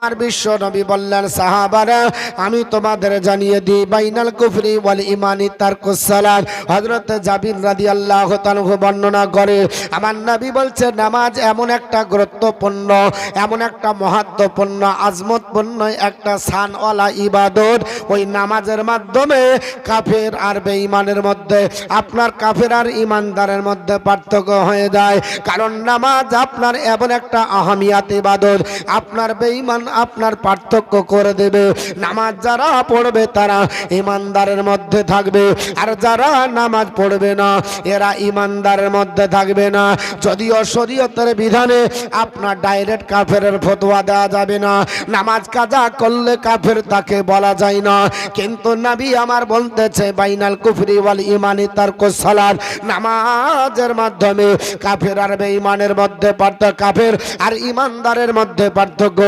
বিশ্ব নবী বললেন, সাহাবারা, আমি তোমাদের জানিয়ে দিই, বাইনাল কুফরি ওয়াল ইমানি তার তারকুসালাত হযরত জাবির রাদিয়াল্লাহু তাআলা বর্ণনা করে, আমার নবী বলছে, নামাজ এমন একটা গুরুত্বপূর্ণ, এমন একটা মহত্বপূর্ণ আজমতপূর্ণ একটা সানওয়ালা ইবাদত। ওই নামাজের মাধ্যমে কাফের আর বেঈমানের মধ্যে, আপনার কাফের আর ইমানদারের মধ্যে পার্থক্য হয়ে যায়। কারণ নামাজ আপনার এমন একটা আহমিয়াত ইবাদত। আপনার বেঈমান আপনার পার্থক্য করে দেবে। নামাজ যারা পড়বে তারা ইমানদারের মধ্যে থাকবে। আর যারা নামাজ পড়বে না, এরা ইমানদারের মধ্যে থাকবে না। যদিও শরীয়তের বিধানে আপনার ডাইরেক্ট কাফেরের ফতোয়া দেওয়া যাবে না। নামাজ কাজা করলে কাফের তাকে বলা যায় না। কিন্তু নাবি আমার বলতেছে, বাইনাল কুফরি ওয়াল ইমানি তার কোসালার নামাজের মাধ্যমে কাফের আর বেঈমানের মধ্যে পার্থক্য কাফের আর ইমানদারের মধ্যে পার্থক্য।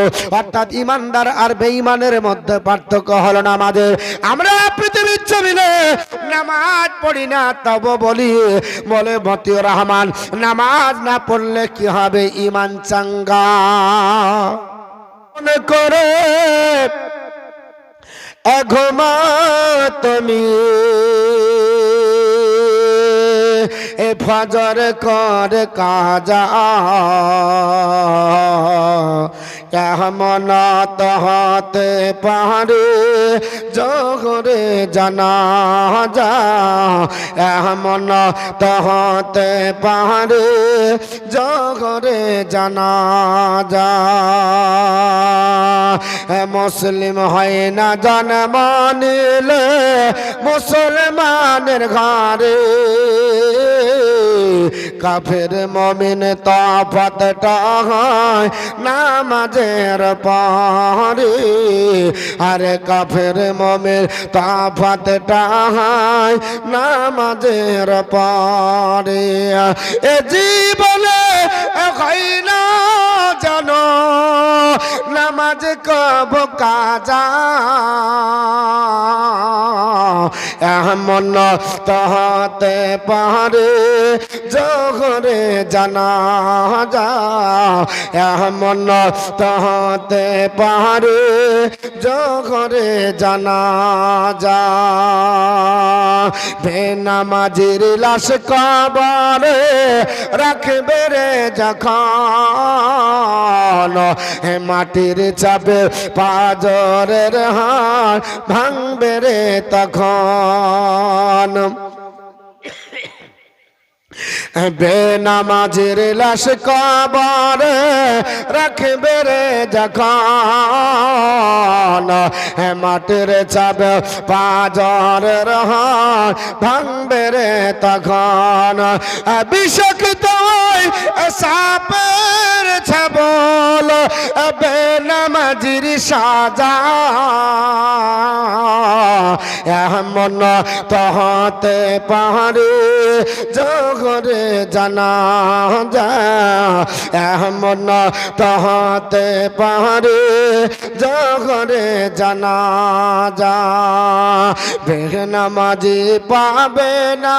অর্থাৎ ইমানদার আর বেঈমানের মধ্যে পার্থক্য হলো না আমাদের আমরা পৃথিবীর জমিনে নামাজ পড়ি না, তব বলি, বলে মতিউর রহমান, নামাজ না পড়লে কি হবে ইমান চাঙ্গা? মনে করে এঘমা তুমি। এ ফজর কর কাজা। কেমন হতে পারে জগরে জানা যা এমন হতে পারে জগরে জানা যা মুসলিম হয় না জন্ম নিলে মুসলমানের ঘরে কাফের মমিন তফাতটা হয় নামাজের পরে। আরে কাফের মমিন তফাতটা হয় নামাজের পরে। এ জীবনে হয় না। জানো, নামাজ কব কাজা। এমন তহতে পারে, জহরে জানা যা। এমন তহতে পারে, জহরে জানা যা। বেনামাজির লাশ কবরে রাখবে রে যখন। হে মাটির চাপে পাজরের হার ভাঙবে রে তখন। বেনামাজের লাশ কবরে রাখবে রে যখন। মাটির চাবে পাজরের হার ভাঙবে রে তখন। বিষাক্ত সাপের বেনামাজির সাজা। এমন তহতে পাহাড়ে জগরে জানা যা এমন তহতে পাহাড়ে জগরে জানা যা বেহনামাজি পাবে না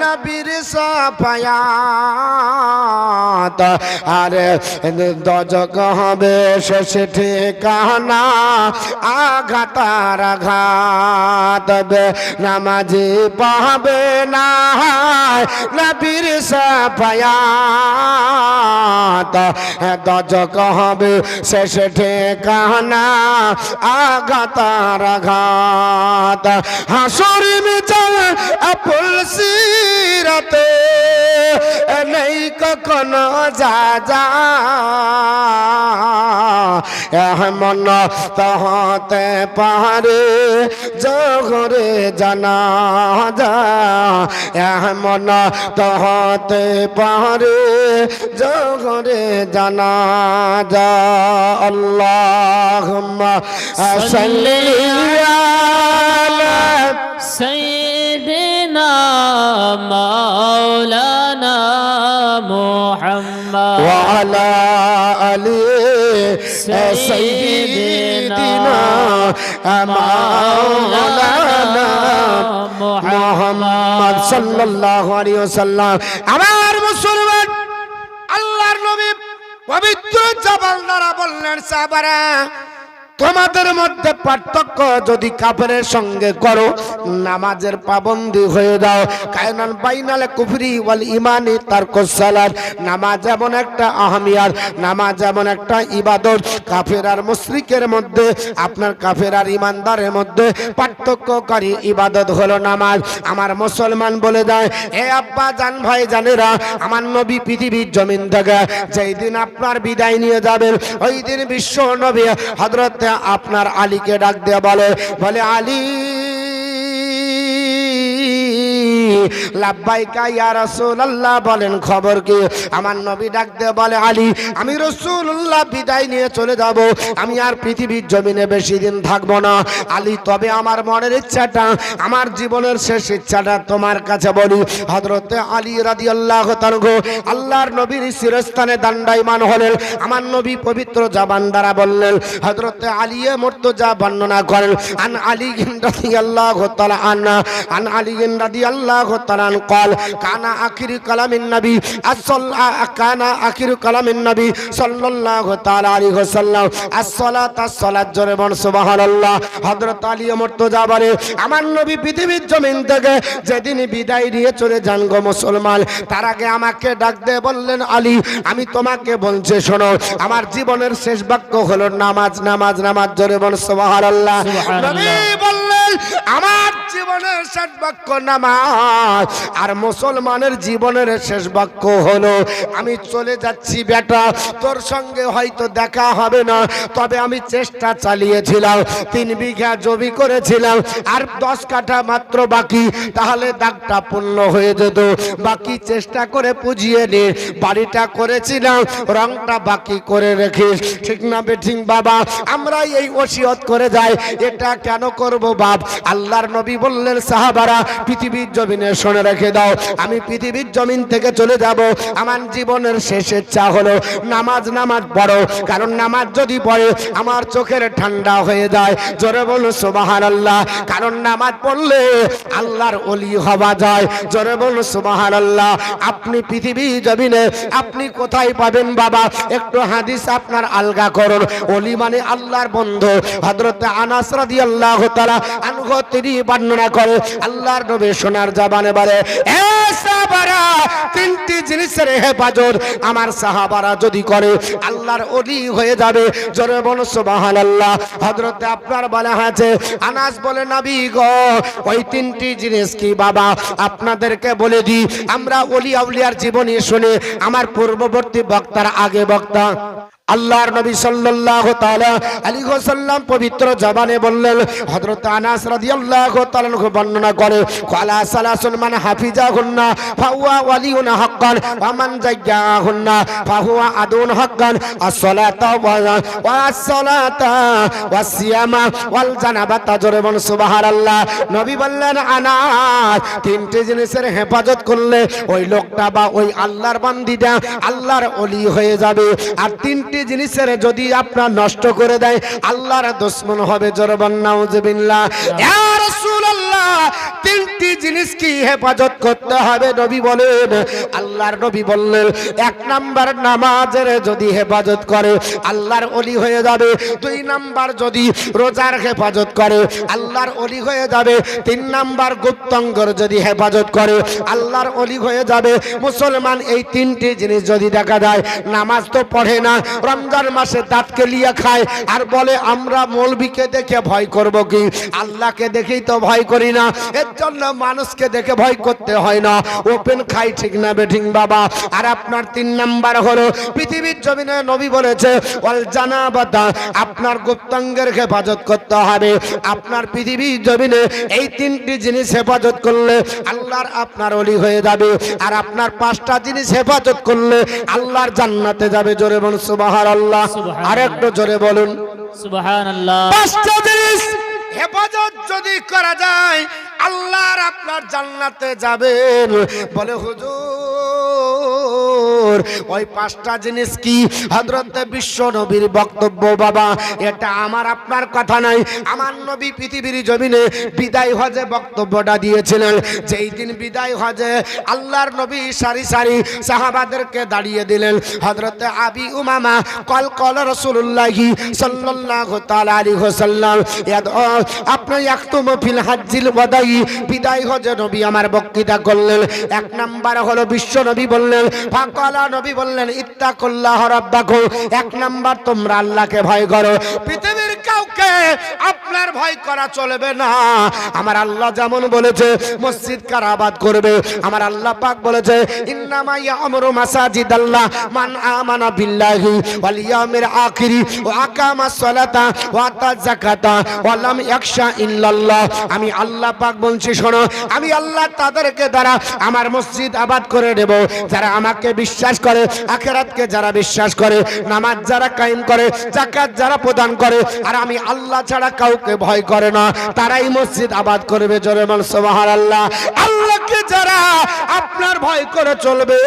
নবীর সাফায়াত। আরে দজক হবে শেষ ঠিকানা আঘাতার আঘাত। বে নামাজি পাবে না। নবীর সাফায়াত দজক হবে শেষ ঠিকানা। আঘাতার আঘাত। হাসুরি মিচল পুলসি রাতে নেই কখনো যা যা এমন তহতে পাহাড়ে জগরে জানা এমন তহতে পারে। জগরে জানা অল্লাহ আল্লাহ সৈদিনা মৌলানা মোহাম্মদ আলী সৈদিন আমার মুসলমান আল্লাহর নবী পবিত্র জবাল দ্বারা বললেন সাবারা তোমাদের মধ্যে পার্থক্য যদি কাফেরের সঙ্গে করো, নামাজের পাবন্দি হয়ে দাও কায়নান বাইনালে কুফরি ওয়াল ইমানি তার কোসালার নামাজ এমন একটা আহমিয়ার, নামাজ এমন একটা ইবাদত। কাফের আর মুশরিকের মধ্যে, আপনার কাফের আর ইমানদারের মধ্যে পার্থক্যকারী ইবাদত হলো নামাজ। আমার মুসলমান বলে দেয় হে আব্বা, জান ভাই, জানেরা, আমার নবী পৃথিবীর জমিন থেকে যেই দিন আপনার বিদায় নিয়ে যাবেন, ওই দিন বিশ্ব নবী হজরত আপনার আলীকে ডাক দেওয়া বলে বলে আলী লাব্বাইকা আমার বেশি দিন থাকব না। আলী, তবে আমার মনের ইচ্ছাটা, আমার জীবনের শেষ ইচ্ছাটা তোমার কাছে বলি। হযরতে আলী রাদিয়াল্লাহু তাআলা, আল্লাহর নবীর শিরস্থানে দণ্ডায়মান হলেন, আমার নবী পবিত্র জবান দ্বারা বললেন, হযরতে আলী মুর্তজা বর্ণনা করেন, আন আলী তাআলা আন আলী রাদিয়াল্লাহু তাআলা আন قال কানা আখির কালামিন নবী আসল্লা কানা আখির কালামিন নবী সাল্লাল্লাহু তাআলা আলাইহি ওয়াসাল্লাম as-সালাত as-সালাত জোরে বল সুবহানাল্লাহ হযরত আলী মুর্তজা বলে আমার নবী পৃথিবীর জমিন থেকে যেদিন বিদায় নিয়ে চলে যান গো মুসলমান তার আগে আমাকে ডাক দিয়ে বললেন আলী আমি তোমাকে বলছি শোনো আমার জীবনের শেষ বাক্য হলো নামাজ নামাজ নামাজ জোরে বল সুবহানাল্লাহ নবী বললেন আমার জীবনের শেষ বাক্য নামাজ, আর মুসলমানের জীবনের শেষ বাক্য হলো, আমি চলে যাচ্ছি বেটা, তোর সঙ্গে হয়তো দেখা হবে না, তবে আমি চেষ্টা চালিয়েছিলাম, তিন বিঘা জমি করেছিলাম, আর দশ কাঠা মাত্র বাকি, তাহলে দাগটা পূর্ণ হয়ে যেত। বাকি চেষ্টা করে পুজিয়ে নে, বাড়িটা করেছিলাম, রংটা বাকি করে রেখিস ঠিক না বেঠিং বাবা আমরা এই ওসিয়ত করে যাই, এটা কেন করব বাপ? আল্লাহর নবী বললেন, সাহাবারা, পৃথিবীর জমিনে শুনে রেখে দাও, আমি পৃথিবীর জমিন থেকে চলে যাব। আমার জীবনের শেষ ইচ্ছা হলো নামাজ নামাজ পড়ো। কারণ নামাজ যদি পড়ে, আমার চোখের ঠান্ডা হয়ে যায়। জোরে বলো সুবাহান আল্লাহ কারণ নামাজ পড়লে আল্লাহর অলি হওয়া যায়। জোরে বলো সুবাহান আল্লাহ আপনি পৃথিবী জমিনে, আপনি কোথায় পাবেন বাবা? একটু হাদিস আপনার আলগা করুন। অলি মানে আল্লাহর বন্ধু। হযরত আনাস রাদিয়াল্লাহু তাআলা আনহু তিনি বর্ণনা করে। আল্লাহর নবী সোনার জাবানে বলে, এ তিনটি জিনিসের হেফাজত আমার সাহাবারা যদি করে, আল্লাহর অলি হয়ে যাবে। জোরে বলো, সুবহানাল্লাহ। হযরত আপনার বলা আছে আনাস বলে, নবী গো, ওই তিনটি জিনিস কি বাবা? আপনাদেরকে বলে দিই, আমরা অলি আউলিয়ার জীবনী শুনে আমার পূর্ববর্তী বক্তার আগে বক্তা আল্লাহর নবী সাল্লাল্লাহু তাআলা আলাইহি ওয়াসাল্লাম পবিত্র জবানে বললেন, হযরত আনাস রাদিয়াল্লাহু তাআলা বর্ণনা করে ক্বালা সালাসুন মান হাফিজাহুন্না, ফাহুয়া ওয়ালিউন হাক্কান, ওয়া মান জায়্যাহুন্না ফাহুয়া আদুন হাক্কান as-সালাতা ওয়া as-সালাতা ওয়াস-সিয়ামা ওয়াল জানাবাতা জোরে বল সুবহানাল্লাহ। নবী বললেন, আনাস, তিনটি জিনিসের হেফাজত করলে ওই লোকটা বা ওই আল্লাহর বান্দিটা আল্লাহর ওলি হয়ে যাবে। আর তিনটি জিনিসের যদি আপনার নষ্ট করে দেয় আল্লাহর দুশ্মন হবে জরবান্না নাউজুবিল্লাহ ইয়া রাসূলুল্লাহ তিনটি জিনিস কি হেফাজত করতে হবে? নবী বলেন, আল্লাহর নবী বললেন, এক নাম্বার নামাজের যদি হেফাজত করে, আল্লাহর অলি হয়ে যাবে। দুই নাম্বার যদি রোজার হেফাজত করে, আল্লাহর অলি হয়ে যাবে। তিন নাম্বার গুপ্তঙ্গর যদি হেফাজত করে, আল্লাহর অলি হয়ে যাবে। মুসলমান এই তিনটি জিনিস যদি দেখা যায়, নামাজ তো পড়ে না, রমজান মাসে দাঁতকে লিয়ে খায়, আর বলে, আমরা মৌলবীকে দেখে ভয় করব কি? আল্লাহকে দেখেই তো ভয় করি না এর জন্য মানুষকে দেখে ভয় করতে হয় না। ওপেন খাই ঠিক না বেঠিং বাবা। আর আপনার তিন নাম্বার হলো পৃথিবীর জমিনে নবী বলেছে ওয়াল জানাবাতা আপনার গুপ্তাঙ্গের হেফাজত করতে হবে। আপনার পৃথিবীর জমিনে এই তিনটি জিনিস হেফাজত করলে আল্লাহর আপনার অলি হয়ে যাবে। আর আপনার পাঁচটা জিনিস হেফাজত করলে আল্লাহর জান্নাতে যাবে। জোরে বলুন সুবাহার আল্লাহ আর একটু জোরে বলুন। সুবহানাল্লাহ। পাঁচটা জিনিস হেফাজত যদি করা যায় আল্লাহর আপনার জান্নাতে যাবেন। বলে হুজুর হুজুর, ওই পাঁচটা জিনিস কি? হযরত বিশ্ব নবীর বক্তব্য, বাবা, এটা আমার, আপনার কথা নাই। আমার নবী পৃথিবীর জমিনে বিদায় হজে বক্তব্যটা দিয়েছিলেন। যেই দিন বিদায় হজে আল্লাহর নবী সারি সারি সাহাবাদেরকে দাঁড়িয়ে দিলেন। হযরত আবি উমামা, কল কল রাসূলুল্লাহি সাল্লাল্লাহু তাআলা আলাইহি ওয়াসাল্লাম ইয়াদউ আপনি ইয়াকতুম ফিল হাজ্জিল ওয়াদাই। বিদায় হজে নবী আমার বক্তৃতা করলেন। এক নাম্বার হলো বিশ্ব নবী বললেন, ফাকালা নবী বললেন ইত্তাকুল্লাহ রাব্বাকু এক নাম্বার তোমরা আল্লাহকে ভয় করো। পৃথিবীর কাউকে আপনার ভয় করা চলবে না। আমার আল্লাহ যেমন বলেছে, মসজিদ কারাবাদ করবে? আমার আল্লাহ পাক বলেছে আমি আল্লাহ পাক বলছি, শোনো, আমি আল্লাহ তাদেরকে দ্বারা আমার মসজিদ আবাদ করে দেব। যারা আমাকে বিশ্বাস করে, আখেরাতকে যারা বিশ্বাস করে, নামাজ যারা কায়েম করে, যাকাত যারা প্রদান করে, আর আমি আল্লাহ ছাড়া কাউকে ভয় করে না। তারাই মসজিদ আবাদ করবে জোরে আল্লাহ আল্লাহ আল্লাহকে যারা আপনার ভয় করে চলবে।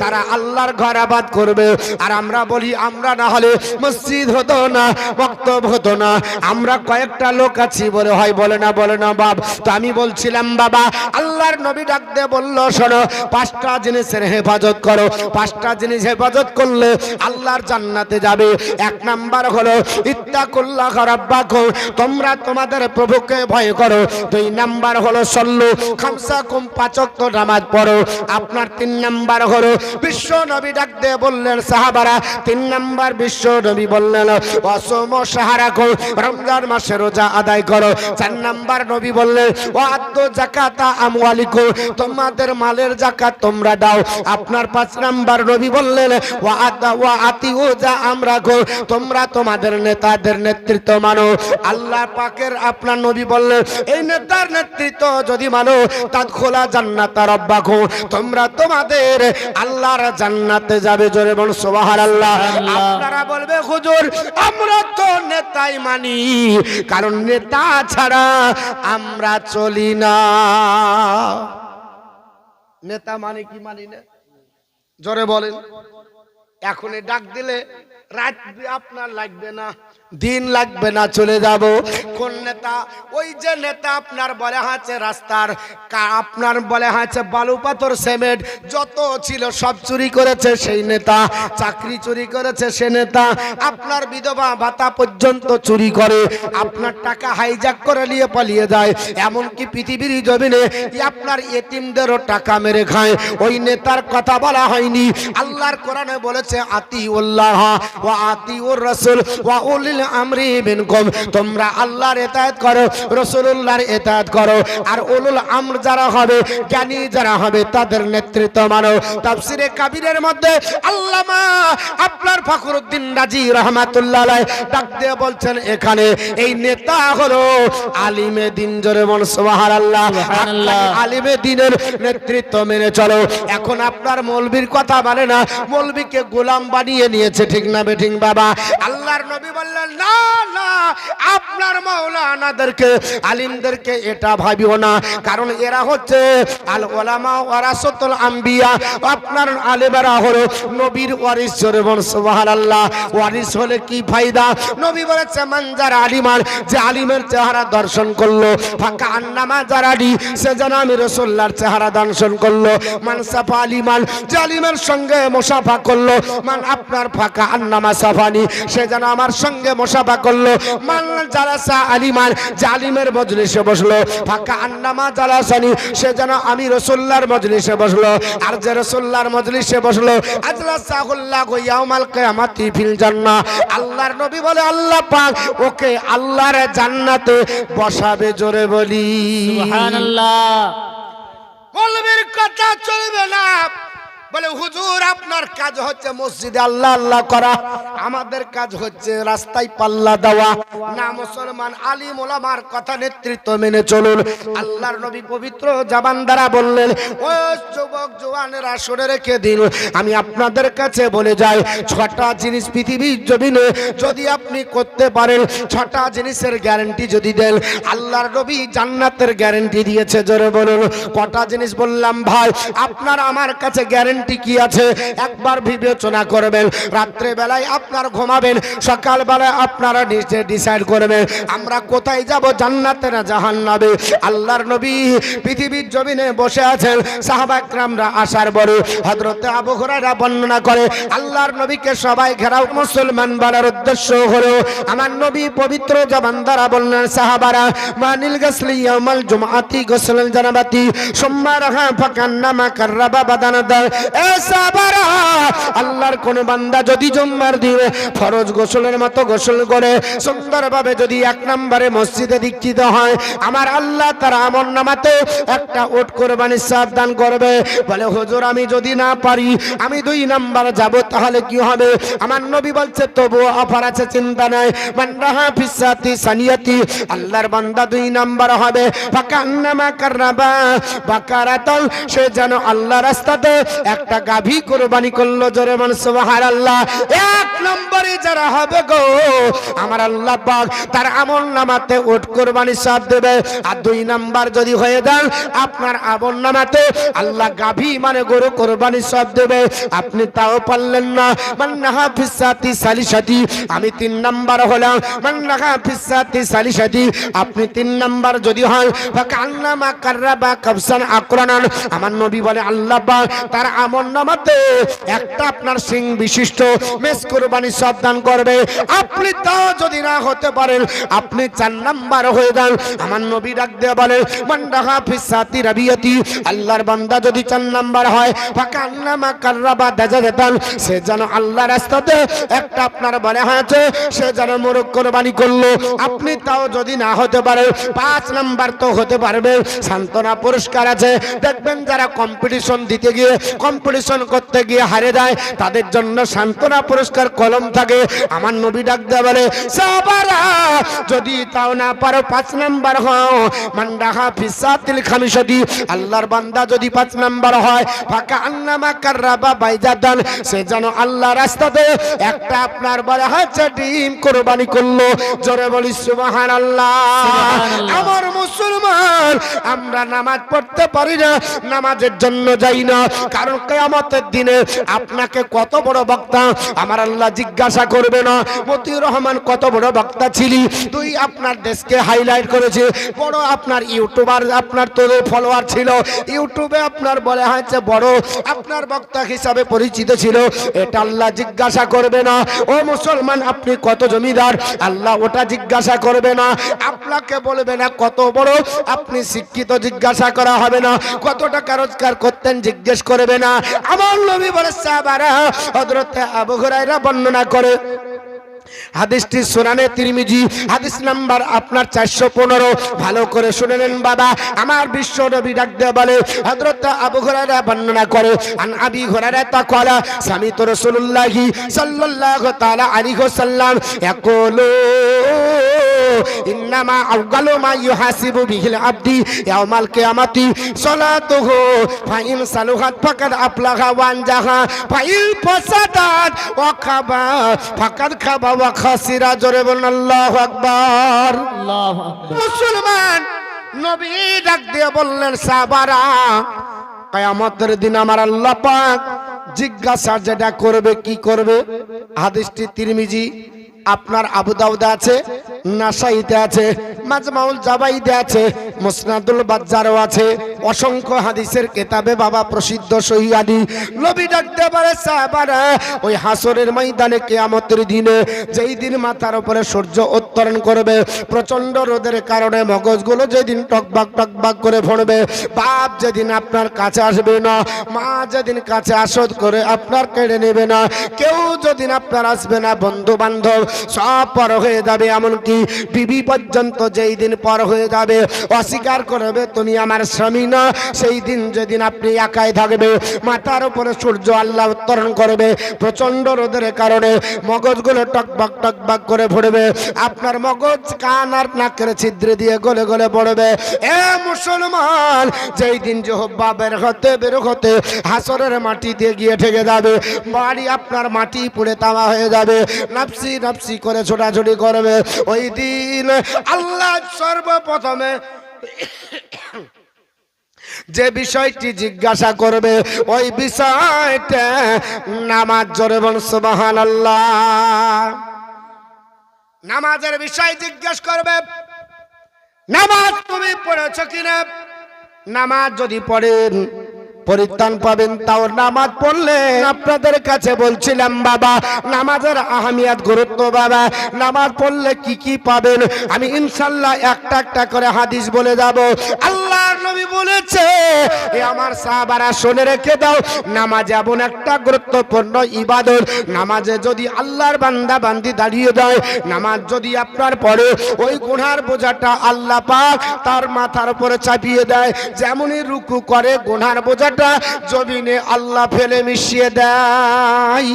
তারা আল্লাহর ঘর আবাদ করবে। আর আমরা বলি, আমরা না হলে মসজিদ হতো না, বক্তব্য হতো না। আমরা কয়েকটা লোক আছি বলে হয়, বলে না বলে না, বাপ। তো আমি বলছিলাম, বাবা, আল্লাহর নবী ডাক দিয়ে বলল, শোনো, পাঁচটা জিনিসের হেফাজত করো। পাঁচটা জিনিস হেফাজত করলে আল্লাহর জান্নাতে যাবে। এক নাম্বার হলো, ইত্তাকুল্লাহ রাব্বাকু তোমরা তোমাদের প্রভুকে ভয় করো। দুই নাম্বার হলো, সল্লু খামসা কুম পাচক নামাজ পড়ো। আপনার তিন নাম্বার হলো, বিশ্ব নবী ডাক দিয়ে বললেন, সাহাবারা, তিন নাম্বার বিশ্ব নবী বললেন, অসম সাহারা কো, রমজান মাসে রোজা আদায় করো। চার নাম্বার নবী বললেন, ও আত্ম জাকাতা আমওয়ালিকু, তোমাদের মালের জাকাত তোমরা দাও। আপনার পাঁচ নাম্বার নবী বললেন, ও আদা ও আতি ও যা আমরা গো তোমরা তোমাদের নেতাদের নেতৃত্ব মানো। আল্লাহ পাকের আপনার নবী বললেন, এই নেতার নেতৃত্ব যদি মানো, তার খোলা জান্নাত রব্বাকু তোমরা তোমাদের আল্লাহর জান্নাতে যাবে। জোরে বল সুবহানাল্লাহ। আপনারা বলবে হুজুর আমরা তো নেতাই মানি কারণ নেতা ছাড়া আমরা চলি না। নেতা মানে কি মানি না? জোরে বলেন। এখনই ডাক দিলে রাত আপনার লাগবে না। দিন লাগবে না চলে যাব। কোন নেতা? ওই যে নেতা আপনার বলে আছে রাস্তার আপনার বলে আছে বালু পাথর, সিমেন্ট, যত ছিল সব চুরি করেছে সেই নেতা, চাকরি চুরি করেছে সে নেতা, আপনার বিধবা ভাতা পর্যন্ত চুরি করে, আপনার টাকা হাইজাক করে নিয়ে পালিয়ে যায়, এমনকি পৃথিবীর জমিনে আপনার এতিমদেরও টাকা মেরে খায়। ওই নেতার কথা বলা হয়নি। আল্লাহর কোরআনে বলেছে আতি উল্লাহ ওয়া আতি উর রাসূল ওয়া উলিল আমরি মিনকুম তোমরা আল্লাহর ইতাআত করো রাসূলুল্লাহর ইতাআত করো আর উলুল আমর যারা হবে জ্ঞানী যারা হবে তাদের নেতৃত্ব মানো। তাফসিরে কাবিরের মধ্যে আল্লামা আপনার ফখরুদ্দিন রাজি রহমাতুল্লাহ ডাক দিয়ে বলছেন এখানে এই নেতা হলো আলিমে দিন জোরে মন সুবহানাল্লাহ। সুবহানাল্লাহ। আলিমে দিনের নেতৃত্ব মেনে চলো। এখন আপনার মৌলবীর কথা বলে না মৌলবীকে গোলাম বানিয়ে নিয়েছে ঠিক না বেঠিক বাবা? আল্লাহর নবী বললেন না না, আপনার মাওলানাদেরকে আলিমদেরকে এটা ভাবিও না। কারণ এরা হচ্ছে আল ওলামা আম্বিয়া। আপনার হলো নবীর ওয়ারিস জোরে সুবহানাল্লাহ। ওয়ারিস হলে কি নবী বলেছে মান আলিমান যে আলিমের চেহারা দর্শন করল আন্নামা সে যেন আমি রসোল্লার চেহারা দর্শন করল। মান সাফা আলিমান, যে আলিমের সঙ্গে মোসাফা করল, মান আপনার ফাঁকা আন্নামা সাফানি, সে যেন আমার সঙ্গে মোসাফা করল। মান জালাসা আলিমান যে আলিমের মজলিসে বসল। ফাঁকা আন্নামা জালাসানি সে যেন আমি রসোল্লার মজলিসে বসল। আর যে রসোল্লার মজলিসে বসল আজলা সাহুল্লাহ ইয়াউমাল কিয়ামাতি ফিল জান্নাহ। আল্লাহর নবী বলে আল্লাহ পাক ওকে আল্লাহর জান্নাতে বসাবে জোরে বলি। সুবহানাল্লাহ। মৌলবীর কথা চলবে না। বলে, হুজুর, আপনার কাজ হচ্ছে মসজিদে আল্লাহ আল্লাহ করা। আমাদের কাজ হচ্ছে রাস্তায় পাল্লা দেওয়া। না মুসলমান, আলিম ওলামার কথা নেতৃত্ব মেনে চলুন। আল্লাহর নবী পবিত্র জাবান দ্বারা বললেন, ও যুবক জওয়ানেরা শুনে রেখে দিন। আমি আপনাদের কাছে বলে যাই, ছটা জিনিস পৃথিবীর জমিনে যদি আপনি করতে পারেন, ছটা জিনিসের গ্যারেন্টি যদি দেন, আল্লাহর নবী জান্নাতের গ্যারেন্টি দিয়েছে। জোরে বলুন, কটা জিনিস বললাম ভাই, আপনার আমার কাছে গ্যারান্টি গ্যারান্টি কি আছে? একবার বিবেচনা করবেন রাত্রে বেলায় আপনার ঘুমাবেন সকাল বেলায় আপনারা নিজে ডিসাইড করবেন, আমরা কোথায় যাব? জান্নাতে না জাহান্নাবে আল্লাহর নবী পৃথিবীর জমিনে বসে আছেন সাহাবাকরামরা আসার পরে হযরতে আবু হুরায়রা বর্ণনা করে, আল্লাহর নবীকে সবাই ঘেরাও মুসলমান বলার উদ্দেশ্য হলো, আমার নবী পবিত্র জবান দ্বারা বললেন, সাহাবারা মানিল গাসলি ইয়াউমাল জুমআতি গোসল জানাবাতি সুম্মা রাহা ফাকান্নামা কাররাবা বাদানাদার আল্লাহর কোন বান্দা যদি জুম্মার দিনে ফরজ গোসলের মতো গোসল করে, সুন্দরভাবে যদি এক নম্বরে মসজিদে দীক্ষিত হয়, আমার আল্লাহ তার আমল নামাতে একটা ওট কোরবানির সাবধান করবে। বলে, হুজুর, আমি যদি না পারি, আমি দুই নাম্বার যাব, তাহলে কি হবে? আমার নবী বলছে তবু অফার আছে, চিন্তা নাই। মান্ডাহা ফিসাতি সানিয়াতি, আল্লাহর বান্দা দুই নাম্বার হবে। ফাকান্নামা কাররাবা বাকারাতল, সে যেন আল্লাহ রাস্তাতে একটা গাভী কোরবানি করল, জোরে মান সুবহানাল্লাহ। এক নম্বরে যারা হবে গো, আমার আল্লাহ পাক তার আমল নামাতে উট কোরবানি সব দেবে। আর দুই নাম্বার যদি হয়ে যান, আপনার আমল নামাতে আল্লাহ গাভী মানে গরু কোরবানি সব দেবে। আপনি তাও পারলেন না। মান্নাহা ফিসাতি সালিসাতি, আমি তিন নাম্বার হলাম। মান্নাহা ফিসাতি সালিসাতি, আপনি তিন নাম্বার যদি হন কান্নামা কাররাবা কাবসান আকরানান। আমার নবী বলে, আল্লাহ পাক তার আমল নামাতে একটা আপনার সিং বিশিষ্ট মেস কোরবানি সব দান করবে। আপনি তাও যদি না হতে পারেন, আপনি চার নাম্বার হয়ে যান। আমার নবী ডাক দিয়ে বলে মান্ডাহা ফিসাতি রাবিয়াতি, আল্লাহর বান্দা যদি চার নাম্বার হয়, ফাঁকা আন্নামা কার্রাবা দাজা যেতান সে যেন আল্লাহ রাস্তাতে একটা আপনার বলে হয়েছে, সে যেন মোরগ কোরবানি করল। আপনি তাও যদি না হতে পারে পাঁচ নাম্বার তো হতে পারবে। সান্ত্বনা পুরস্কার আছে। দেখবেন যারা কম্পিটিশন দিতে গিয়ে কম্পিটিশন করতে গিয়ে হারে যায় তাদের জন্য সান্ত্বনা পুরস্কার কলম থাকে। আমার নবী ডাক দেয়া বলে যদি তাও না পারো পাঁচ নাম্বার হও। মান্ডাহা ফিসাতিল খামিসাতি আল্লাহর বান্দা যদি পাঁচ নাম্বার হয় ফাঁকা আন্নামা কাররাবা বাইজাদান সে যেন আল্লাহ রাস্তাতে একটা আপনার বলা হচ্ছে ডিম কোরবানি করল। জোরে বলি সুবহানাল্লাহ। সুবহানাল্লাহ। আমার মুসলমান আমরা নামাজ পড়তে পারি না নামাজের জন্য যাই না। কারণ কেয়ামতের দিনে আপনাকে কত বড় বক্তা? আমার আল্লাহ জিজ্ঞাসা করবে না। মতিউর রহমান কত বড় বক্তা ছিলি? তুই আপনার দেশকে হাইলাইট করেছে। বড় আপনার ইউটিউবার, আপনার তোর ফলোয়ার ছিল। ইউটিউবে আপনার বলে হয়েছে, বড় আপনার বক্তা হিসাবে পরিচিত ছিল। এটা আল্লাহ জিজ্ঞাসা করবে না। ও মুসলমান, আপনি কত জমিদার? আল্লাহ ওটা জিজ্ঞাসা করবে না। আপনাকে বলবে না কত বড়। আপনি শিক্ষিত জিজ্ঞাসা করা হবে না। কত টাকা রোজগার করতেন জিজ্ঞেস করবে না। আমার নবী বলে সাহাবারা হযরতে আবু হুরায়রা বর্ণনা করে। হাদিসটি সুনানে তিরমিজি, হাদিস নাম্বার আপনার চারশো পনেরো। ভালো করে শুনে বাবা। আমার বিশ্ব নবী ডাক দিয়ে বলে, হযরত আবু হুরায়রা বর্ণনা করে, আন আবি হুরায়রা তা কলা স্বামী তো রাসূলুল্লাহি সাল্লাল্লাহু তাআলা আলাইহি ওয়াসাল্লাম, ইয়াকুলু, ইন্নামা আউগালু মা ইউহাসিবু বিহিল আবদি, ইয়াউমাল কিয়ামাতি, সালাতুহু, ফাইন সালুহাত ফাকাদ আফলাহা ওয়ান জাহা ফাইল ফাসাদাত ওয়া খাবা ফাকাদ খাবা ওয়া খাসিরা জোরে বলুন আল্লাহু আকবার। আল্লাহু আকবার। মুসলমান নবী ডাক দিয়ে বললেন সাহাবারা কিয়ামতের দিন আমার আল্লাহ পাক জিজ্ঞাসা যেটা করবে কি করবে? হাদিসটি তিরমিজি আপনার আবু দাউদে আছে নাসাইতে আছে মাজমাউল জাবাইতে আছে মুসনাদুল বাজ্জারও আছে অসংখ্য হাদিসের কেতাবে বাবা প্রসিদ্ধ সহিয়াদি নবী ডাকতে পারে ওই হাসরের ময়দানে কেয়ামতের দিনে যেই দিন মাথার উপরে সূর্য উত্তরণ করবে প্রচণ্ড রোদের কারণে মগজগুলো যেদিন টকবাক টকবাক করে ভরবে, বাপ যেদিন আপনার কাছে আসবে না, মা যেদিন কাছে আসদ করে আপনার কেড়ে নেবে না, কেউ যেদিন আপনার আসবে না বন্ধু বান্ধব সব পর হয়ে যাবে এমনকি বিবি পর্যন্ত যেই দিন পর হয়ে যাবে, অস্বীকার করবে, তুমি আমার স্বামী না, সেই দিন যেদিন আপনি একাই থাকবে, মাথার উপরে সূর্য আল্লাহ উত্তরণ করবে প্রচণ্ড রোদের কারণে মগজগুলো টকবাক টকবাক করে ভরবে, আপনার মগজ কান আর নাকের ছিদ্র দিয়ে গলে গলে পড়বে। এ মুসলমান, যেই দিন জোহব্বা বের হতে বের হতে হাসরের মাটিতে গিয়ে ঠেকে যাবে, বাড়ি আপনার মাটি পুড়ে তামা হয়ে যাবে নাপসি নাপসি করে ছোটাছুটি করবে। ওই দিন আল্লাহ সর্বপ্রথমে যে বিষয়টি জিজ্ঞাসা করবে, ওই বিষয়টা নামাজ জোরে বল সুবাহান নামাজের বিষয় জিজ্ঞেস করবে, নামাজ তুমি পড়েছ কিনা? নামাজ যদি পড়েন পরিত্রাণ পাবেন, তাও নামাজ পড়লে। আপনাদের কাছে বলছিলাম, বাবা, নামাজের আহমিয়াত গুরুত্ব, বাবা। নামাজ পড়লে কি কি পাবেন? আমি ইনশাল্লাহ একটা একটা করে হাদিস বলে যাব। আল্লাহর নবী বলেছে, এ আমার সাহাবারা শুনে রেখে দাও, নামাজ এমন একটা গুরুত্বপূর্ণ ইবাদত। নামাজে যদি আল্লাহর বান্দা বান্দি দাঁড়িয়ে দেয় নামাজ যদি আপনার পড়ে, ওই গুনার বোঝাটা আল্লাহ পাক তার মাথার উপরে চাপিয়ে দেয়। যেমনই রুকু করে, গুনার বোঝাটা জমিনে আল্লাহ ফেলে মিশিয়ে দেয়।